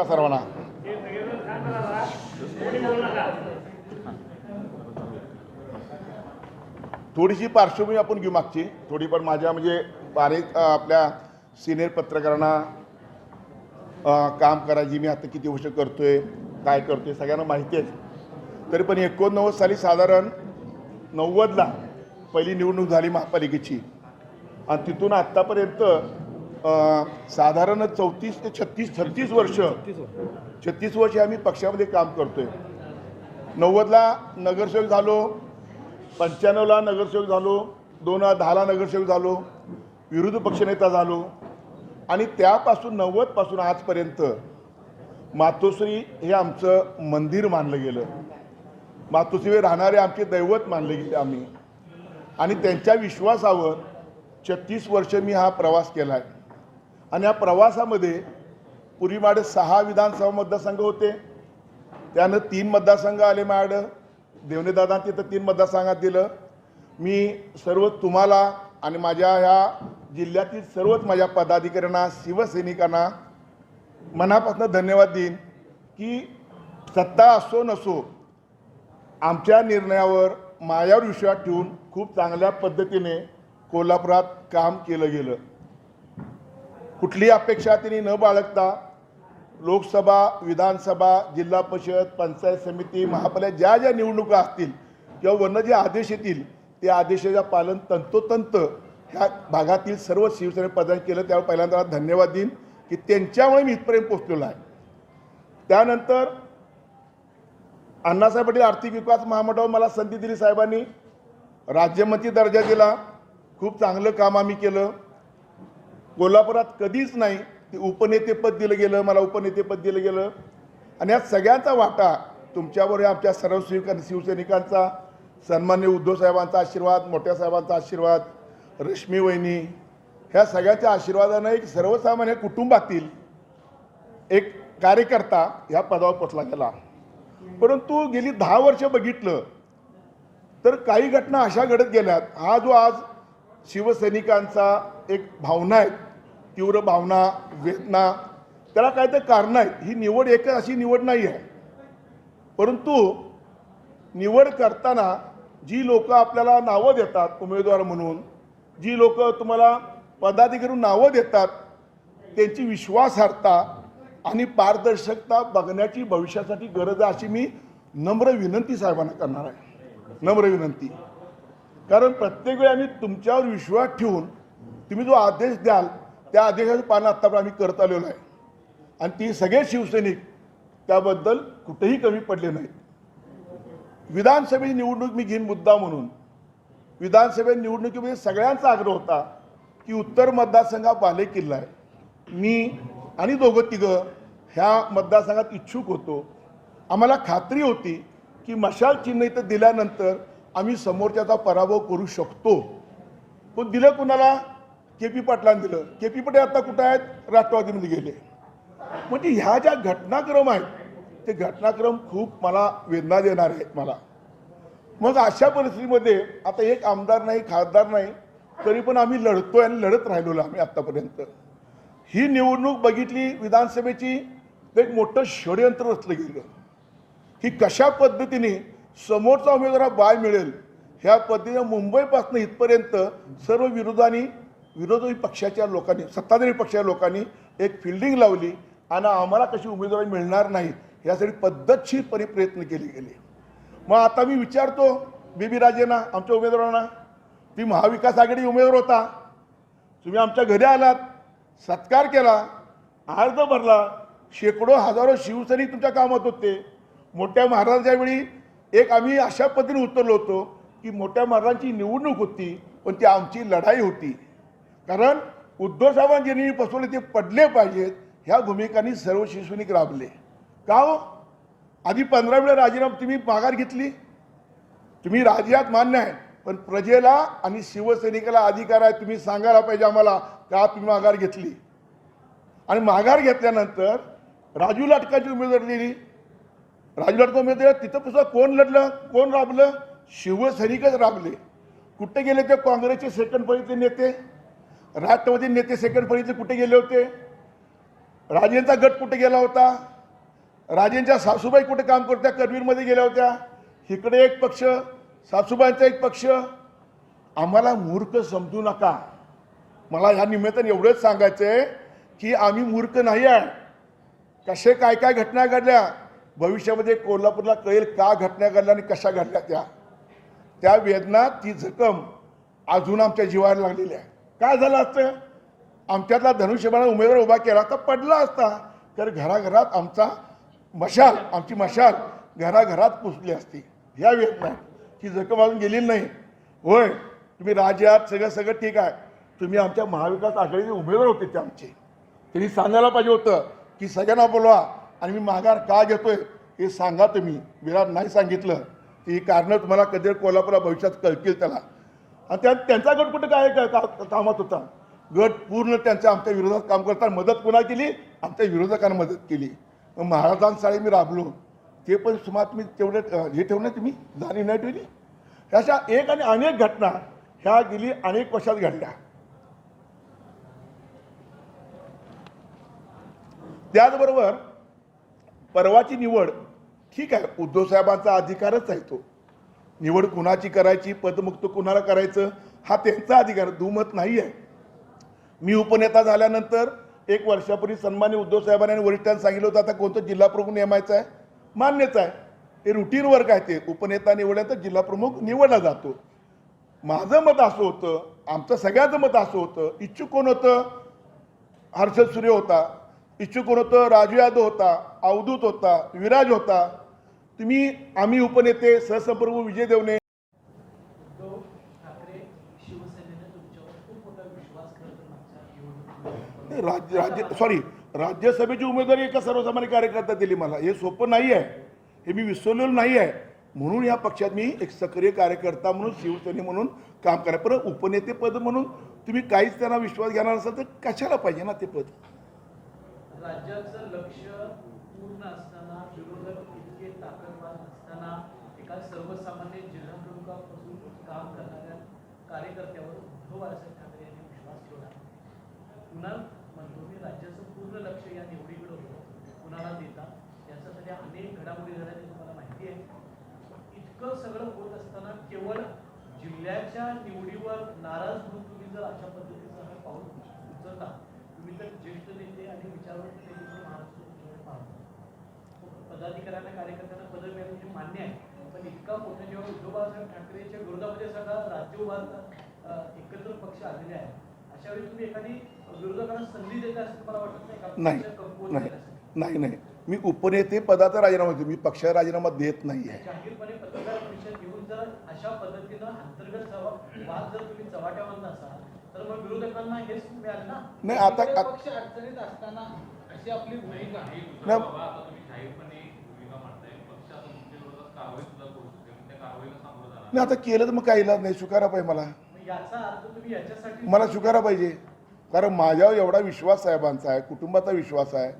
का सर्वांना. थोडीशी पार्श्वभूमी आपण घेऊ मागची. थोडीफार माझ्या म्हणजे बारीक आपल्या सिनियर पत्रकारांना काम करायची मी आता किती वर्ष करतोय काय करतोय सगळ्यांना माहिती आहे. तरी पण एकोणनव्वद साली साधारण नव्वदला पहिली निवडणूक झाली महापालिकेची. आणि तिथून आत्तापर्यंत साधारण चौतीस ते छत्तीस छत्तीस वर्ष. छत्तीस वर्ष. आम्ही पक्षामध्ये काम करतोय. नव्वदला नगरसेवक झालो पंच्याण्णवला नगरसेवक झालो दोन हजार दहाला नगरसेवक झालो विरोधी पक्षनेता झालो. आणि त्यापासून नव्वदपासून आजपर्यंत मातोश्री हे आमचं मंदिर मानलं गेलं. मातोश्रीवर राहणारे आमचे दैवत मानले गेले आम्ही. आणि त्यांच्या विश्वासावर छत्तीस वर्ष मी हा प्रवास केला आहे आणि या प्रवासामध्ये पूर्वी माझे सहा विधानसभा मतदारसंघ होते. त्यानं तीन मतदारसंघ आले माझ्याकडं देवनेदादा तिथं तीन मतदारसंघात दिलं. मी सर्व तुम्हाला आणि माझ्या ह्या जिल्ह्यातील सर्वच माझ्या पदाधिकाऱ्यांना शिवसैनिकांना मनापासून धन्यवाद देईन की सत्ता असो नसो आमच्या निर्णयावर माझ्यावर विश्वास ठेवून खूप चांगल्या पद्धतीने कोल्हापुरात काम केलं गेलं. कुठलीही अपेक्षा त्यांनी न बाळगता लोकसभा विधानसभा जिल्हा परिषद पंचायत समिती महापालिका ज्या ज्या निवडणुका असतील किंवा वरनं जे आदेश येतील ते आदेशाचं पालन तंतोतंत ह्या भागातील सर्व शिवसेने प्रदान केलं. त्यावर पहिल्यांदा धन्यवाद देईन की त्यांच्यामुळे मी इथपर्यंत पोचलेलो आहे. त्यानंतर अण्णासाहेब पाटील आर्थिक विकास महामंडळावर मला संधी दिली साहेबांनी. राज्यमंत्री दर्जा दिला. खूप चांगलं काम आम्ही केलं. कोल्हापुरात कधीच नाही. ते उपनेतेपद दिलं गेलं मला उपनेतेपद दिलं गेलं. आणि या सगळ्यांचा वाटा तुमच्यावर आमच्या सर्व शिवसैनिकांचा सन्मान्य उद्धव साहेबांचा आशीर्वाद मोठ्या साहेबांचा आशीर्वाद रश्मी वहिनी ह्या सगळ्याच्या आशीर्वादानं एक सर्वसामान्य कुटुंबातील एक कार्यकर्ता ह्या पदावर पोचला गेला. परंतु गेली दहा वर्ष बघितलं तर काही घटना अशा घडत गेल्यात. हा जो आज शिवसैनिकांचा एक भावना आहे तीव्र भावना वेदना त्याला काय तर कारणं आहेत ही निवड एकच अशी निवड नाही आहे. परंतु निवड करताना जी लोक आपल्याला नावं देतात उमेदवार म्हणून जी लोक तुम्हाला पदाधिकारी नावं देतात त्यांची विश्वासार्हता आणि पारदर्शकता बघण्याची भविष्यासाठी गरज आहे अशी मी नम्र विनंती साहेबांना करणार आहे. नम्र विनंती. कारण प्रत्येक वेळी आम्ही तुमच्यावर विश्वास ठेवून तुम्ही जो आदेश द्याल त्या आदेशाचं पालन आत्तापर्यंत आम्ही करत आलेलो आहे. आणि ती सगळे शिवसैनिक त्याबद्दल कुठेही कमी पडले नाहीत. विधानसभेची निवडणूक मी घेईन मुद्दा म्हणून. विधानसभे निवडणुकीमध्ये म्हणजे सगळ्यांचा आग्रह होता की उत्तर मतदारसंघात बाले किल्ला आहे. मी आणि दोघं तिघं ह्या मतदारसंघात इच्छुक होतो. आम्हाला खात्री होती की मशाल चिन्ह इथं दिल्यानंतर आम्ही समोरच्याचा पराभव करू शकतो. पण दिलं कुणाला? के पी पाटलांनी दिलं. के पी पाटील आता कुठं आहेत? राष्ट्रवादीमध्ये गेले. म्हणजे ह्या ज्या घटनाक्रम आहेत ते घटनाक्रम खूप मला वेदना देणार आहेत मला. मग अशा परिस्थितीमध्ये आता एक आमदार नाही खासदार नाही तरी पण आम्ही लढतोय आणि लढत राहिलो आम्ही आत्तापर्यंत ही निवडणूक बघितली विधानसभेची एक मोठं षडयंत्र रचलं गेलं. की कशा पद्धतीने समोरचा उमेदवार बाय मिळेल. ह्या पद्धतीने मुंबईपासून इथपर्यंत सर्व विरोधानी विरोधी पक्षाच्या लोकांनी सत्ताधारी पक्षाच्या लोकांनी एक फिल्डिंग लावली आणि आम्हाला कशी उमेदवारी मिळणार नाही यासाठी पद्धतशीरपणे प्रयत्न केले गेले. मग आता मी विचारतो बीबी राजेंना आमच्या उमेदवारांना ती महाविकास आघाडी उमेदवार होता. तुम्ही आमच्या घरी आलात सत्कार केला अर्ज भरला शेकडो हजारो शिवसैनिक तुमच्या कामात होते. मोठ्या महाराजांच्या वेळी एक आम्ही अशा पद्धतीने उतरलो होतो की मोठ्या महाराजांची निवडणूक होती पण ती आमची लढाई होती. कारण उद्धव साहेबांनी ज्यांनी बसवले ते पडले पाहिजेत ह्या भूमिकांनी सर्व शिवसैनिक राबले. का हो? आधी पंधरा वेळा राजीनामा तुम्ही माघार घेतली. तुम्ही राज्यात मान्य आहे पण प्रजेला आणि शिवसैनिकाला अधिकार आहे तुम्ही सांगायला पाहिजे आम्हाला का तुम्ही माघार घेतली. आणि माघार घेतल्यानंतर राजू लाटकाची उमेदवारी दिली. राजू लाटका उमेदवार तिथं पुन्हा कोण लढलं कोण राबलं? शिवसैनिकच राबले. कुठे गेले ते काँग्रेसचे सेकंड फळीतले नेते? राष्ट्रवादी नेते सेकंड फळीतले कुठे गेले होते? राजेंचा गट कुठे गेला होता? राजेंच्या सासूबाई कुठे काम करत्या? करवीरमध्ये गेल्या होत्या. इकडे एक पक्ष सासूबाईंचा एक पक्ष. आम्हाला मूर्ख समजू नका. मला ह्या निमित्तानं एवढंच सांगायचं आहे की आम्ही मूर्ख नाही आहे कसे काय काय घटना घडल्या? भविष्यामध्ये कोल्हापूरला कळेल का घटना घडल्या आणि कशा घडल्या त्या. त्या वेदना ती जखम अजून आमच्या जीवाला लागलेली आहे. काय झालं असतं? आमच्यातला धनुष्यबाणा उमेदवार उभा केला तर पडला असता. तर घराघरात आमचा मशाल आमची मशाल घराघरात पुसली असती. ह्या वेदना ती जखम अजून गेलेली नाही. होय तुम्ही राज्यात सगळं सगळं ठीक आहे. तुम्ही आमच्या महाविकास आघाडीचे उमेदवार होते ते आमचे. त्यांनी सांगायला पाहिजे होतं की सगळ्यांना बोलवा आणि मी माघार का घेतोय हे सांगा तुम्ही. विराट नाही सांगितलं. ती कारणं तुम्हाला कधी कोल्हापूर भविष्यात कळतील त्याला. आणि त्या त्यांचा गट कुठं काय का- कामात होता? गट पूर्ण त्यांच्या आमच्या विरोधात काम करताना मदत कोणा केली? आमच्या विरोधकांना मदत केली. मग महाराजांसाळी मी राबलो. ते पण सुमार तुम्ही तेवढे हे ठेवलं तुम्ही? जाणीव नाही ठेवली? ह्याच्या एक आणि अनेक घटना ह्या गेली अनेक वर्षात घडल्या. त्याचबरोबर परवाची निवड ठीक आहे उद्धव साहेबांचा अधिकारच आहे तो. निवड कुणाची करायची पदमुक्त कुणाला करायचं हा त्यांचा अधिकार दुमत नाही आहे. मी उपनेता झाल्यानंतर एक वर्षापूर्वी सन्मान्य उद्धव साहेबांनी आणि वरिष्ठांनी सांगितलं होतं आता कोणतं जिल्हा प्रमुख नेमायचं आहे? मान्यच आहे. हे रुटीन वर्क आहे ते. उपनेता निवडल्यानंतर जिल्हा प्रमुख निवडला जातो. माझं मत असं होतं आमचं सगळ्याचं मत असं होतं इच्छुक कोण होतं? हर्षद सूर्य होता. इच्छुक कोण होतं राजू यादव होता अवधूत होता विराज होता. तुम्ही आम्ही उपनेते सहसंपर्क विजय देवणे निवडणुकीत राज्य राज्य सॉरी राज्यसभेची उमेदवारी एका सर्वसामान्य कार्यकर्ता दिली मला. हे सोपं नाही आहे हे मी विसरलेलो नाही आहे म्हणून या पक्षात मी एक सक्रिय कार्यकर्ता म्हणून शिवसेने म्हणून काम करा परत उपनेतेपद म्हणून तुम्ही काहीच त्यांना विश्वास घेणार असाल तर कशाला पाहिजे ना ते पद? राज्याचं लक्ष पूर्ण असताना विरोधक इतके ताकदवान असताना एका सर्वसामान्य जिल्हाप्रमुखापासून काम करणाऱ्या कार्यकर्त्यावर उद्धव बाळासाहेब ठाकरे यांनी विश्वास ठेवला. पुन्हा म्हणतो मी राज्याचं पूर्ण लक्ष या निवडीकडे होतं. कुणाला देता? याच्यासाठी अनेक घडामोडी झाल्या ते तुम्हाला माहिती आहे. इतकं सगळं होत असताना केवळ जिल्ह्याच्या निवडीवर नाराज होऊन तुम्ही जर अशा पद्धतीने तर ज्येष्ठ नेते आणि विचारवंत नेते महाराष्ट्र पदाधिकाऱ्यांना कार्यकर्त्यांना पद मिळालं म्हणजे मान्य आहे. पण इतका मोठा जेव्हा उद्धव बाळासाहेब ठाकरेच्या विरोधामध्ये सगळा राज्य उभारता एकत्र पक्ष आलेले आहे अशा वेळी तुम्ही एखादी विरोधकांना संधी देता असं मला वाटत नाही का? नाही. नाही? नाही मी उपनेते पदाचा राजीनामा देतो. मी पक्ष राजीनामा देत नाही आहे. जाहीरपणे पत्रकार परिषद घेऊन जर अशा पद्धतीनं अंतर्गत वाद जर तुम्ही चव्हाट्यावर नसाल तर मग विरोधकांना हेच मिळालं ना? नाही आता पक्ष अडचणीत असताना अशी आपली भूमिका आहे नाही. बाबा आता तुम्ही जाहीरपणे भूमिका मांडताय. पक्ष आता तुमच्या विरोधात कारवाई सुद्धा करू शकते. मग त्या कारवाईला सामोरं जाणार नाही आता केलं तर मग काही इलाज नाही. स्वीकारा पाहिजे मला. मग याचा अर्थ तुम्ही याच्यासाठी मला स्वीकारा पाहिजे. कारण माझ्यावर एवढा विश्वास साहेबांचा आहे कुटुंबाचा विश्वास आहे.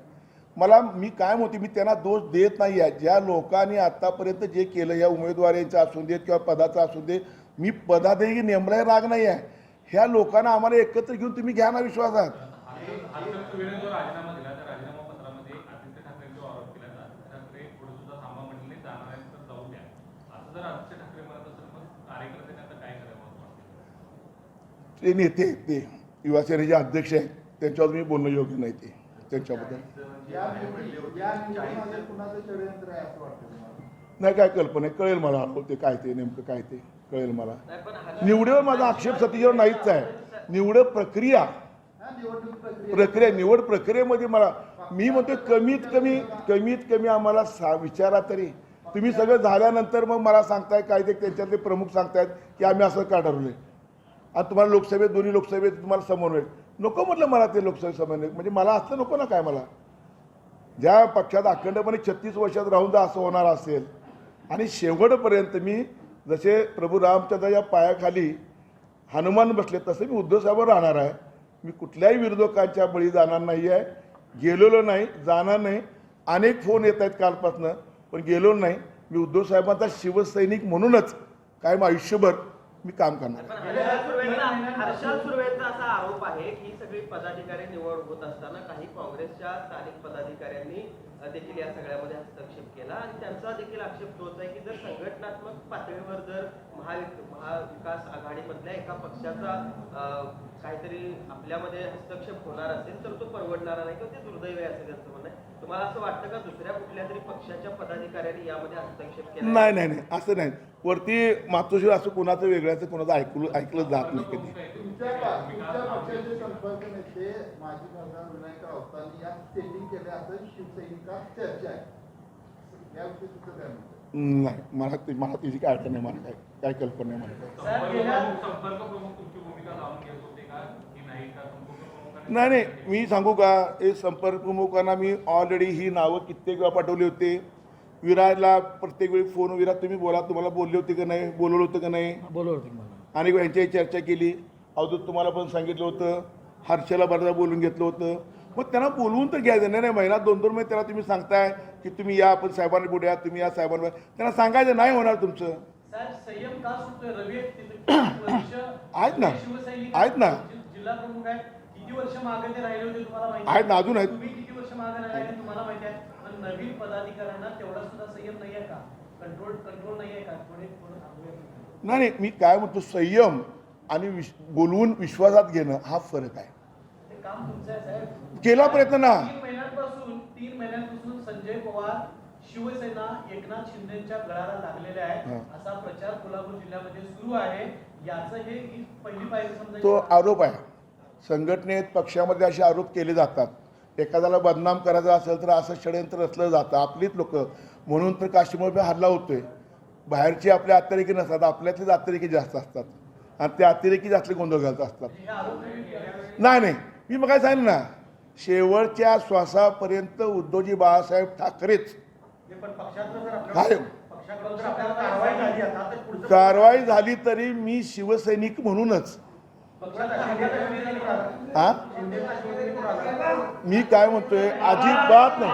मला मी काय म्हणते मी त्यांना दोष देत नाही आहे. ज्या लोकांनी आतापर्यंत जे केलं या उमेदवारांचं असू देत किंवा पदाचं असू दे मी पदातही नेमलाय राग नाही आहे. ह्या लोकांना आम्हाला एकत्र घेऊन तुम्ही घ्या ना विश्वासात. ते नेते ते. युवा सेनेचे अध्यक्ष आहेत. त्यांच्यावर मी बोलणं योग्य नाही ते. त्यांच्याबद्दल. नाही काय कल्पना आहे. कळेल मला. ते काय ते नेमकं काय ते. कळेल मला. निवडीवर माझा आक्षेप सतीवर नाहीच आहे. निवड प्रक्रिया प्रक्रिया निवड प्रक्रियेमध्ये मला मी म्हणतो कमीत कमी कमीत कमी आम्हाला सा विचारा तरी. तुम्ही सगळं झाल्यानंतर मग मला सांगताय काय ते त्यांच्यातले प्रमुख सांगतायत की आम्ही असं का ठरवलंय. आणि तुम्हाला लोकसभेत दोन्ही लोकसभेत तुम्हाला समन्वय नको म्हटलं मला ते लोकसभेत समन्वय म्हणजे मला असं नको ना काय मला. ज्या पक्षात अखंडपणे छत्तीस वर्षात राहून जर असं होणार असेल. आणि शेवटपर्यंत मी जसे प्रभू रामचंद्राच्या पायाखाली हनुमान बसले तसं मी उद्धवसाहेबावर राहणार आहे. मी कुठल्याही विरोधकांच्या बळी जाणार नाही आहे. गेलेलो नाही जाणार नाही. अनेक फोन येत आहेत कालपासनं पण गेलो नाही. मी उद्धवसाहेबांचा शिवसैनिक म्हणूनच कायम आयुष्यभर मी काम करणार. सुर्वेचा असा आरोप आहे की सगळी पदाधिकारी निवड होत असताना काही काँग्रेसच्या स्थानिक पदाधिकाऱ्यांनी देखील या सगळ्यामध्ये हस्तक्षेप केला आणि त्यांचा देखील आक्षेप तोच आहे की जर संघटनात्मक पातळीवर जर महाविकास आघाडीमधल्या एका पक्षाचा काहीतरी आपल्यामध्ये हस्तक्षेप होणार असेल तर तो परवडणारा नाही किंवा ते दुर्दैवी आहे असं त्यांचं म्हणणं आहे. तुम्हाला असं वाटतं का दुसऱ्या कुठल्या तरी पक्षाच्या पदाधिकाऱ्यांनी यामध्ये हस्तक्षेप केला नाही नाही नाही. असं नाही. वरती मातोश्री असं कोणाचं वेगळ्याचं कोणाचं ऐकलं ऐकलं जात नाही कधी? नाही मला ते मला त्याची काय अडचण नाही मला काय काय कल्पना नाही मला काय. संपर्क प्रमुख तुमची भूमिका जाणून घेत होते का? की नाही का नाही नाही मी सांगू का? हे संपर्क प्रमुखांना मी ऑलरेडी ही नावं कित्येक वेळा पाठवली होती. विराजला प्रत्येक वेळी फोन विराज तुम्ही बोला तुम्हाला बोलले होते का नाही? बोलवलं होतं का नाही? बोलवलं होतं मला. आणि यांच्याही चर्चा केली. अवधूत तुम्हाला पण सांगितलं होतं. हर्षला बरदा बोलून घेतलं होतं. मग त्यांना बोलवून तर घ्यायचं नाही नाही महिना दोन दोन महिने त्याला तुम्ही सांगताय की तुम्ही या आपण साहेबांना पुढे या तुम्ही या साहेबांना त्यांना सांगायचं नाही होणार तुमचं. साहेब संयम का सुटतोय? रवी आहेत ना. आहेत. ना. किती वर्ष मागे ते राहिले होते तुम्हाला माहिती आहेत ना, अजून आहेत. तुम्ही किती वर्ष मागे राहिले तुम्हाला माहिती आहे. पण नवीन पदाधिकाऱ्यांना तेवढा सुद्धा संयम नाही आहे का? कंट्रोल कंट्रोल नाही आहे का? थोडे थोडं नाही नाही मी काय म्हणतो संयम आणि विश बोलवून विश्वासात घेणं हा फरक आहे. काम तुमचं आहे साहेब. केला प्रयत्न ना. तीन महिन्यांपासून तीन महिन्यांपासून संजय पवार शिवसेना एकनाथ शिंदेच्या गळाला लागलेले आहे. असा प्रचार कोल्हापूर जिल्ह्यामध्ये सुरू आहे. याचं हे पहिली पायरी समजायची. तो आरोप आहे. संघटनेत पक्षामध्ये असे आरोप केले जातात. एखाद्याला बदनाम करायचं असेल तर असं षडयंत्र रचलं जातं. आपलीच लोक. म्हणून तर काश्मीरमध्ये हल्ला होतोय. बाहेरचे आपले अतिरेकी नसतात. आपल्यातलेच अतिरेकी जास्त असतात. आणि ते अतिरेकी जास्त गोंधळ घालत असतात. नाही नाही. मी मग काय सांगेन ना? शेवटच्या श्वासापर्यंत उद्धवजी बाळासाहेब ठाकरेच. काय? कारवाई झाली तरी मी शिवसैनिक म्हणूनच. हा? मी काय म्हणतोय? अजिबात नाही.